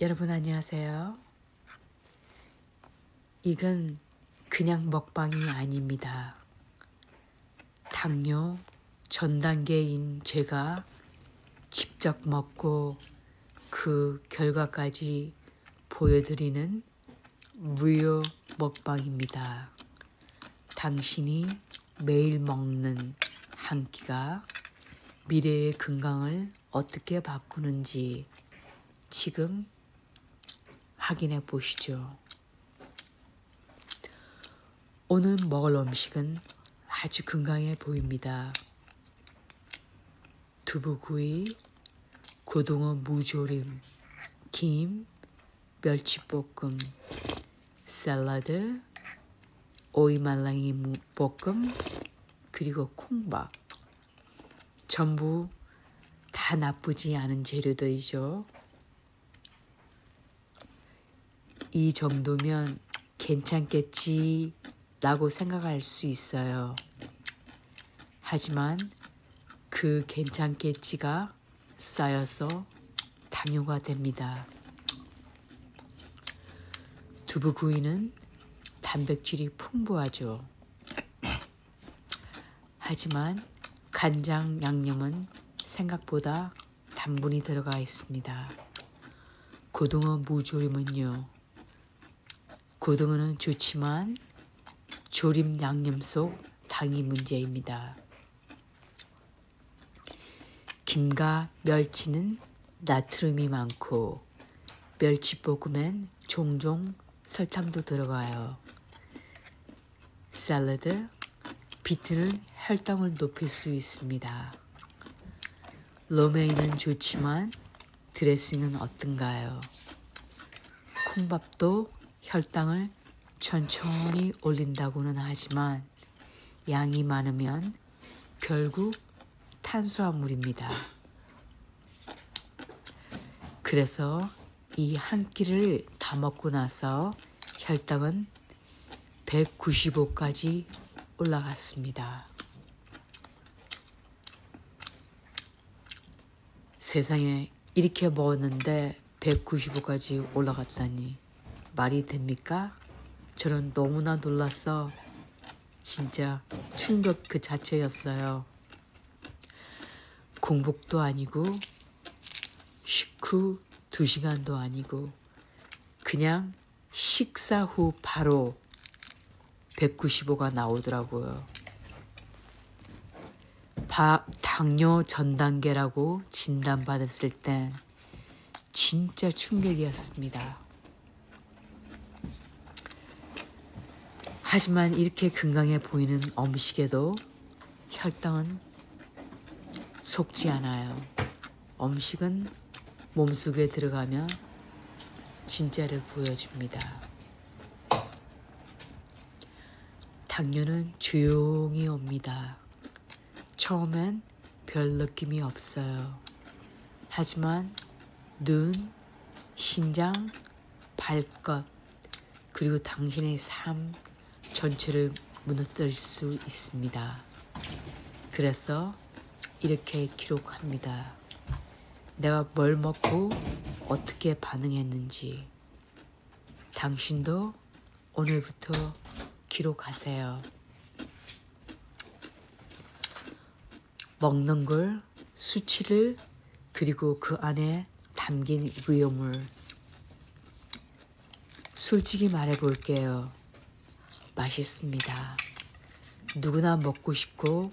여러분 안녕하세요. 이건 그냥 먹방이 아닙니다. 당뇨 전 단계인 제가 직접 먹고 그 결과까지 보여드리는 무료 먹방입니다. 당신이 매일 먹는 한 끼가 미래의 건강을 어떻게 바꾸는지 지금 확인해 보시죠. 오늘 먹을 음식은 아주 건강해 보입니다. 두부구이, 고등어 무조림, 김, 멸치볶음, 샐러드, 오이말랑이 무- 볶음, 그리고 콩밥. 전부 다 나쁘지 않은 재료들이죠. 이 정도면 괜찮겠지 라고 생각할 수 있어요. 하지만 그 괜찮겠지가 쌓여서 당뇨가 됩니다. 두부구이는 단백질이 풍부하죠. 하지만 간장 양념은 생각보다 당분이 들어가 있습니다. 고등어 무조림은요. 고등어는 좋지만 조림 양념 속 당이 문제입니다. 김과 멸치는 나트륨이 많고 멸치볶음엔 종종 설탕도 들어가요. 샐러드, 비트는 혈당을 높일 수 있습니다. 로메인은 좋지만 드레싱은 어떤가요? 콩밥도 혈당을 천천히 올린다고는 하지만 양이 많으면 결국 탄수화물입니다. 그래서 이 한 끼를 다 먹고 나서 혈당은 195까지 올라갔습니다. 세상에 이렇게 먹었는데 195까지 올라갔다니 말이 됩니까? 저는 너무나 놀라서 진짜 충격 그 자체였어요. 공복도 아니고 식후 두 시간도 아니고 그냥 식사 후 바로 195가 나오더라고요. 바, 당뇨 전 단계라고 진단받았을 때 진짜 충격이었습니다. 하지만 이렇게 건강해 보이는 음식에도 혈당은 속지 않아요. 음식은 몸속에 들어가면 진짜를 보여줍니다. 당뇨는 조용히 옵니다. 처음엔 별 느낌이 없어요. 하지만 눈, 신장, 발끝, 그리고 당신의 삶 전체를 무너뜨릴 수 있습니다. 그래서 이렇게 기록합니다. 내가 뭘 먹고 어떻게 반응했는지 당신도 오늘부터 기록하세요. 먹는 걸 수치를 그리고 그 안에 담긴 위험을 솔직히 말해 볼게요. 맛있습니다. 누구나 먹고 싶고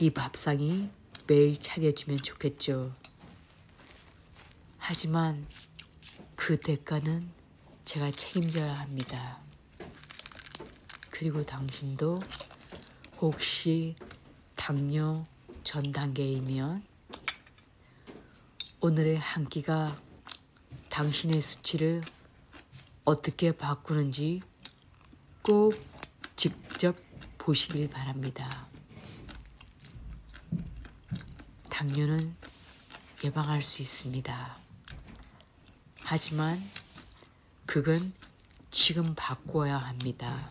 이 밥상이 매일 차려주면 좋겠죠. 하지만 그 대가는 제가 책임져야 합니다. 그리고 당신도 혹시 당뇨 전 단계이면 오늘의 한 끼가 당신의 수치를 어떻게 바꾸는지 꼭 직접 보시길 바랍니다. 당뇨는 예방할 수 있습니다. 하지만 그건 지금 바꿔야 합니다.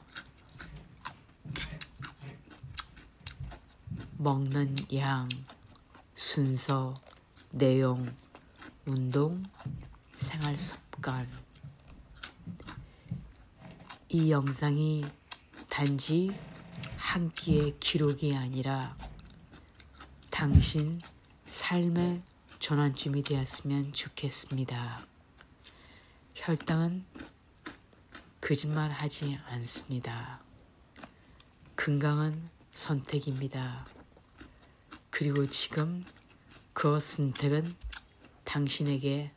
먹는 양, 순서, 내용, 운동, 생활 습관. 이 영상이 단지 한 끼의 기록이 아니라 당신 삶의 전환점이 되었으면 좋겠습니다. 혈당은 거짓말 하지 않습니다. 건강은 선택입니다. 그리고 지금 그 선택은 당신에게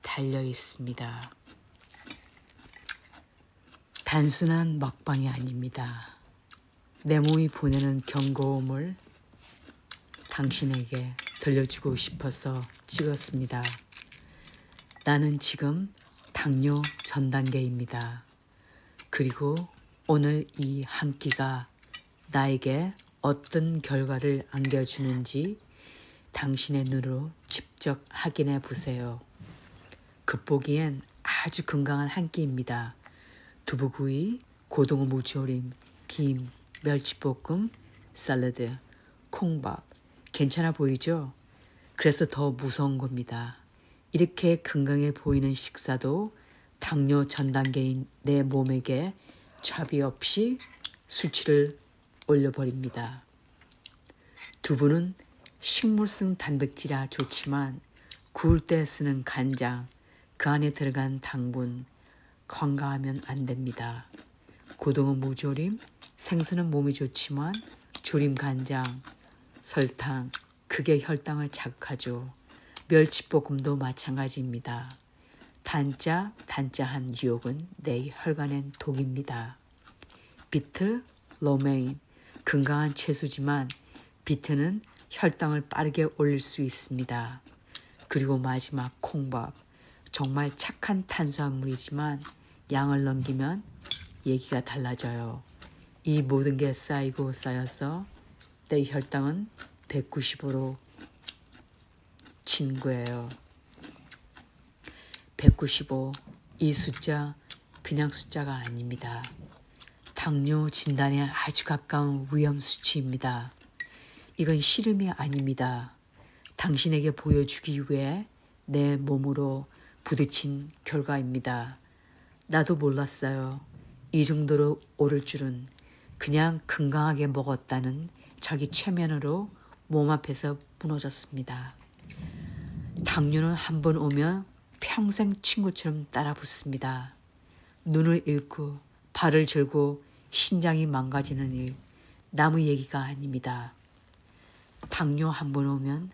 달려 있습니다. 단순한 먹방이 아닙니다. 내 몸이 보내는 경고음을 당신에게 들려주고 싶어서 찍었습니다. 나는 지금 당뇨 전 단계입니다. 그리고 오늘 이 한 끼가 나에게 어떤 결과를 안겨주는지 당신의 눈으로 직접 확인해 보세요. 겉보기엔 아주 건강한 한 끼입니다. 두부구이, 고등어 무조림, 김, 멸치볶음, 샐러드, 콩밥. 괜찮아 보이죠? 그래서 더 무서운 겁니다. 이렇게 건강해 보이는 식사도 당뇨 전 단계인 내 몸에게 차비 없이 수치를 올려버립니다. 두부는 식물성 단백질이라 좋지만 구울 때 쓰는 간장, 그 안에 들어간 당분 건강하면 안 됩니다. 고등어 무조림, 생선은 몸이 좋지만 조림 간장, 설탕, 그게 혈당을 자극하죠. 멸치볶음도 마찬가지입니다. 단자, 단자한 유혹은 내 혈관엔 독입니다. 비트, 로메인, 건강한 채소지만 비트는 혈당을 빠르게 올릴 수 있습니다. 그리고 마지막 콩밥. 정말 착한 탄수화물이지만 양을 넘기면 얘기가 달라져요. 이 모든 게 쌓이고 쌓여서 내 혈당은 190으로 친 거예요. 195. 이 숫자 그냥 숫자가 아닙니다. 당뇨 진단에 아주 가까운 위험 수치입니다. 이건 씨름이 아닙니다. 당신에게 보여주기 위해 내 몸으로 부딪힌 결과입니다. 나도 몰랐어요. 이 정도로 오를 줄은 그냥 건강하게 먹었다는 자기 최면으로 몸 앞에서 무너졌습니다. 당뇨는 한 번 오면 평생 친구처럼 따라 붙습니다. 눈을 잃고 발을 절고 신장이 망가지는 일 남의 얘기가 아닙니다. 당뇨 한 번 오면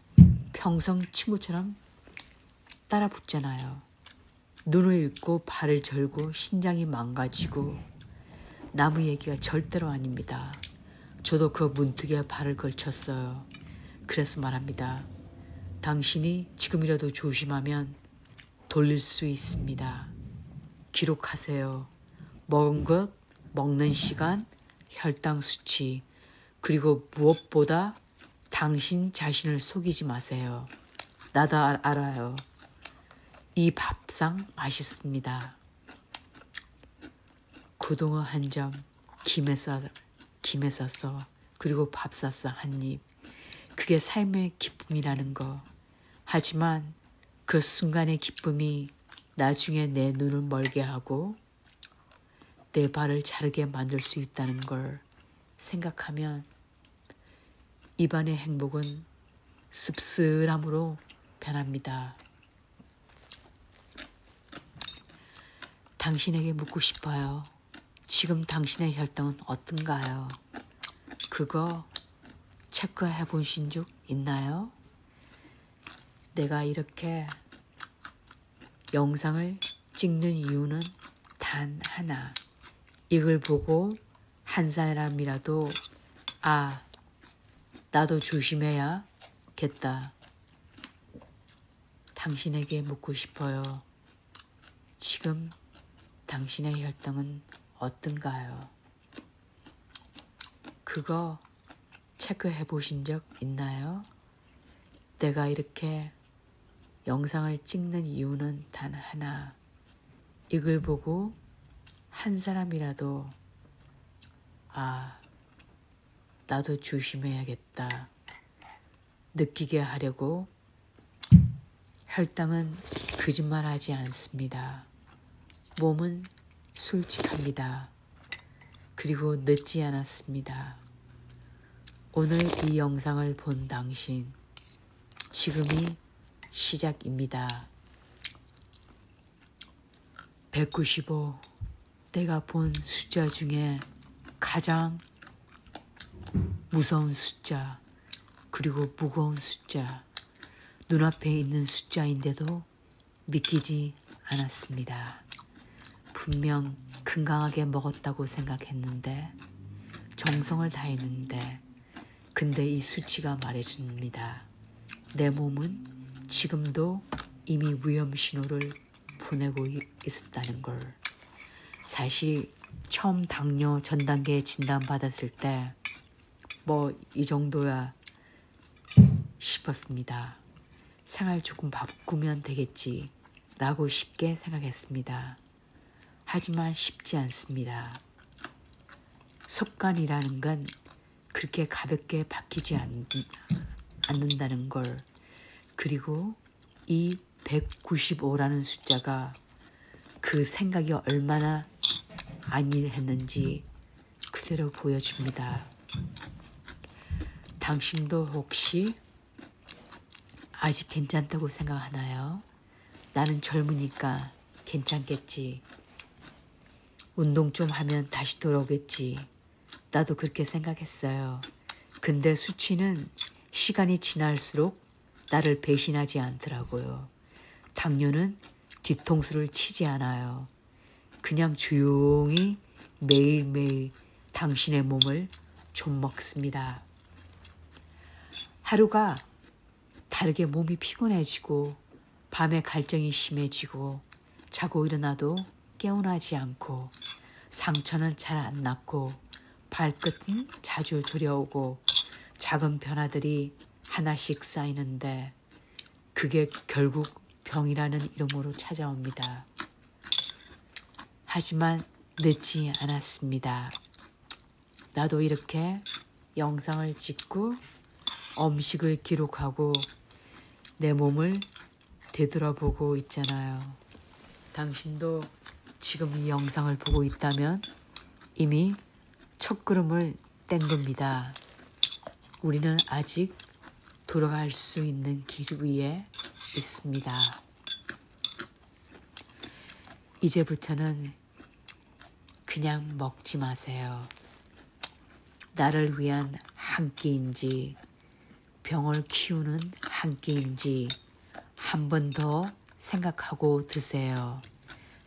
평생 친구처럼 따라 붙잖아요. 눈을 잃고 발을 절고 신장이 망가지고 남의 얘기가 절대로 아닙니다. 저도 그 문득에 발을 걸쳤어요. 그래서 말합니다. 당신이 지금이라도 조심하면 돌릴 수 있습니다. 기록하세요. 먹은 것, 먹는 시간, 혈당 수치, 그리고 무엇보다 당신 자신을 속이지 마세요. 나도 알, 알아요. 이 밥상 맛있습니다. 고등어 한 점, 김에 싸, 김에 싸서, 그리고 밥 쌌어 한 입. 그게 삶의 기쁨이라는 거. 하지만 그 순간의 기쁨이 나중에 내 눈을 멀게 하고 내 발을 자르게 만들 수 있다는 걸 생각하면 입안의 행복은 씁쓸함으로 변합니다. 당신에게 묻고 싶어요. 지금 당신의 혈당은 어떤가요? 그거 체크해 보신 적 있나요? 내가 이렇게 영상을 찍는 이유는 단 하나. 이걸 보고 한 사람이라도 아, 나도 조심해야겠다. 당신에게 묻고 싶어요. 지금 당신의 혈당은 어떤가요? 그거 체크해 보신 적 있나요? 내가 이렇게 영상을 찍는 이유는 단 하나. 이걸 보고 한 사람이라도 아, 나도 조심해야겠다. 느끼게 하려고 혈당은 거짓말하지 않습니다. 몸은 솔직합니다. 그리고 늦지 않았습니다. 오늘 이 영상을 본 당신, 지금이 시작입니다. 195, 내가 본 숫자 중에 가장 무서운 숫자, 그리고 무거운 숫자, 눈앞에 있는 숫자인데도 믿기지 않았습니다. 분명 건강하게 먹었다고 생각했는데, 정성을 다했는데, 근데 이 수치가 말해줍니다. 내 몸은 지금도 이미 위험 신호를 보내고 이- 있었다는 걸. 사실 처음 당뇨 전 단계 진단 받았을 때 뭐 이 정도야 싶었습니다. 생활 조금 바꾸면 되겠지 라고 쉽게 생각했습니다. 하지만 쉽지 않습니다. 습관이라는 건 그렇게 가볍게 바뀌지 않, 않는다는 걸 그리고 이 195라는 숫자가 그 생각이 얼마나 안일했는지 그대로 보여줍니다. 당신도 혹시 아직 괜찮다고 생각하나요? 나는 젊으니까 괜찮겠지. 운동 좀 하면 다시 돌아오겠지. 나도 그렇게 생각했어요. 근데 수치는 시간이 지날수록 나를 배신하지 않더라고요. 당뇨는 뒤통수를 치지 않아요. 그냥 조용히 매일매일 당신의 몸을 좀 먹습니다. 하루가 다르게 몸이 피곤해지고 밤에 갈증이 심해지고 자고 일어나도 깨어나지 않고 상처는 잘 안 낫고 발끝은 자주 저려오고 작은 변화들이 하나씩 쌓이는데 그게 결국 병이라는 이름으로 찾아옵니다. 하지만 늦지 않았습니다. 나도 이렇게 영상을 찍고 음식을 기록하고 내 몸을 되돌아보고 있잖아요. 당신도 지금 이 영상을 보고 있다면 이미 첫 걸음을 뗀 겁니다. 우리는 아직 돌아갈 수 있는 길 위에 있습니다. 이제부터는 그냥 먹지 마세요. 나를 위한 한 끼인지 병을 키우는 한 끼인지 한 번 더 생각하고 드세요.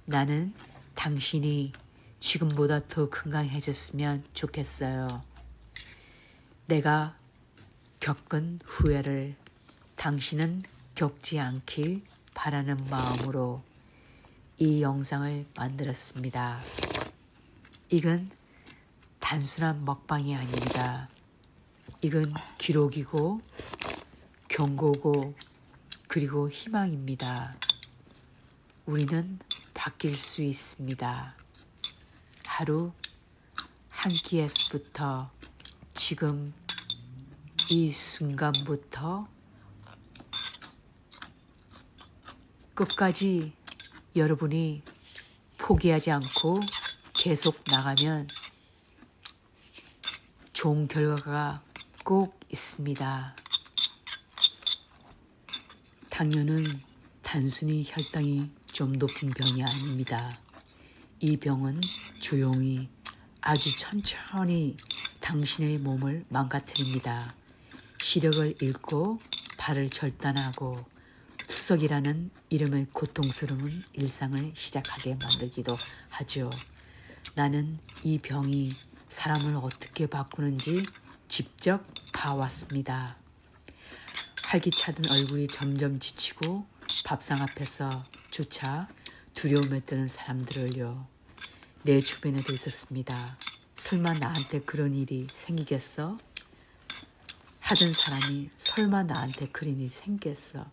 나는 당신이 지금보다 더 건강해졌으면 좋겠어요. 내가 겪은 후회를 당신은 겪지 않길 바라는 마음으로 이 영상을 만들었습니다. 이건 단순한 먹방이 아닙니다. 이건 기록이고 경고고 그리고 희망입니다. 우리는 바뀔 수 있습니다. 하루 한 끼에서부터 지금 이 순간부터 끝까지 여러분이 포기하지 않고 계속 나가면 좋은 결과가 꼭 있습니다. 당뇨는 단순히 혈당이 좀 높은 병이 아닙니다. 이 병은 조용히 아주 천천히 당신의 몸을 망가뜨립니다. 시력을 잃고 발을 절단하고 투석이라는 이름의 고통스러운 일상을 시작하게 만들기도 하죠. 나는 이 병이 사람을 어떻게 바꾸는지 직접 봐왔습니다. 활기차던 얼굴이 점점 지치고 밥상 앞에서 조차 두려움에 뜨는 사람들을요. 내 주변에도 있었습니다. 설마 나한테 그런 일이 생기겠어? 하던 사람이 설마 나한테 그런 일이 생겼어?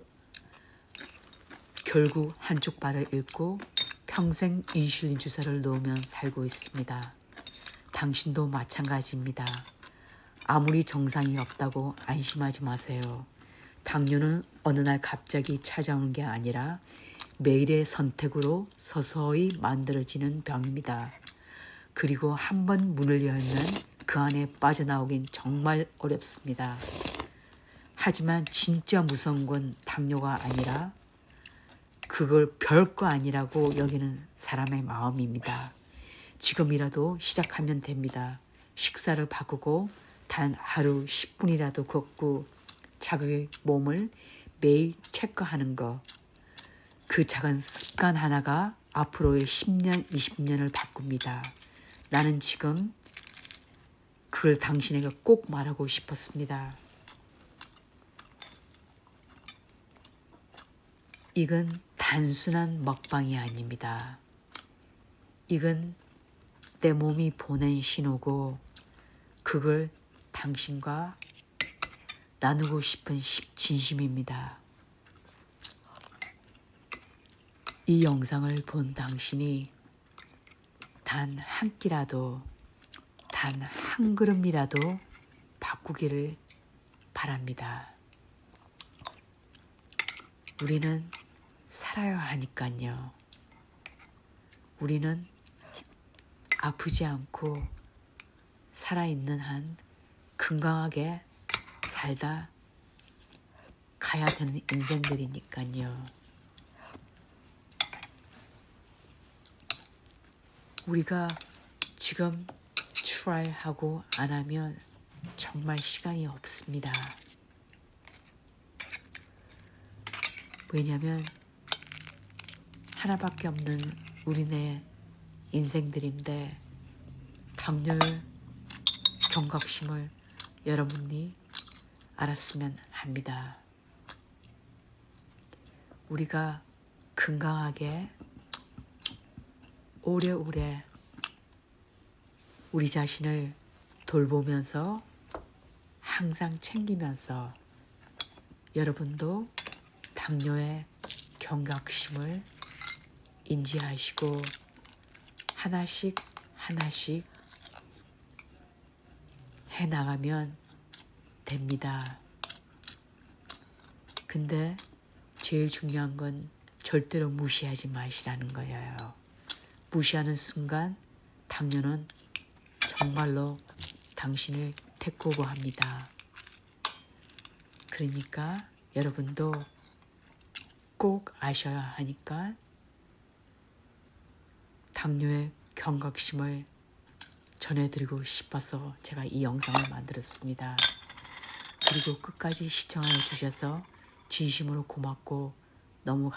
결국 한쪽 발을 잃고 평생 인슐린 주사를 놓으며 살고 있습니다. 당신도 마찬가지입니다. 아무리 정상이 없다고 안심하지 마세요. 당뇨는 어느 날 갑자기 찾아오는 게 아니라 매일의 선택으로 서서히 만들어지는 병입니다. 그리고 한 번 문을 열면 그 안에 빠져나오긴 정말 어렵습니다. 하지만 진짜 무서운 건 당뇨가 아니라 그걸 별거 아니라고 여기는 사람의 마음입니다. 지금이라도 시작하면 됩니다. 식사를 바꾸고 단 하루 10분이라도 걷고 자기 몸을 매일 체크하는 거. 그 작은 습관 하나가 앞으로의 10년, 20년을 바꿉니다. 나는 지금 그걸 당신에게 꼭 말하고 싶었습니다. 이건 단순한 먹방이 아닙니다. 이건 내 몸이 보낸 신호고 그걸 당신과 나누고 싶은 시- 진심입니다. 이 영상을 본 당신이 단 한 끼라도 단 한 그릇이라도 바꾸기를 바랍니다. 우리는 살아야 하니까요. 우리는 아프지 않고 살아있는 한 건강하게 살다 가야 되는 인생들이니까요. 우리가 지금 트라이 하고 안 하면 정말 시간이 없습니다. 왜냐면 하나밖에 없는 우리네 인생들인데 당뇨를 경각심을 여러분이 알았으면 합니다. 우리가 건강하게 오래오래 우리 자신을 돌보면서 항상 챙기면서 여러분도 당뇨의 경각심을 인지하시고 하나씩 하나씩 해 나가면 됩니다. 근데 제일 중요한 건 절대로 무시하지 마시라는 거예요. 무시하는 순간 당뇨는 정말로 당신을 테크오버 합니다. 그러니까 여러분도 꼭 아셔야 하니까 당뇨의 경각심을 전해드리고 싶어서 제가 이 영상을 만들었습니다. 그리고 끝까지 시청해 주셔서 진심으로 고맙고 너무 감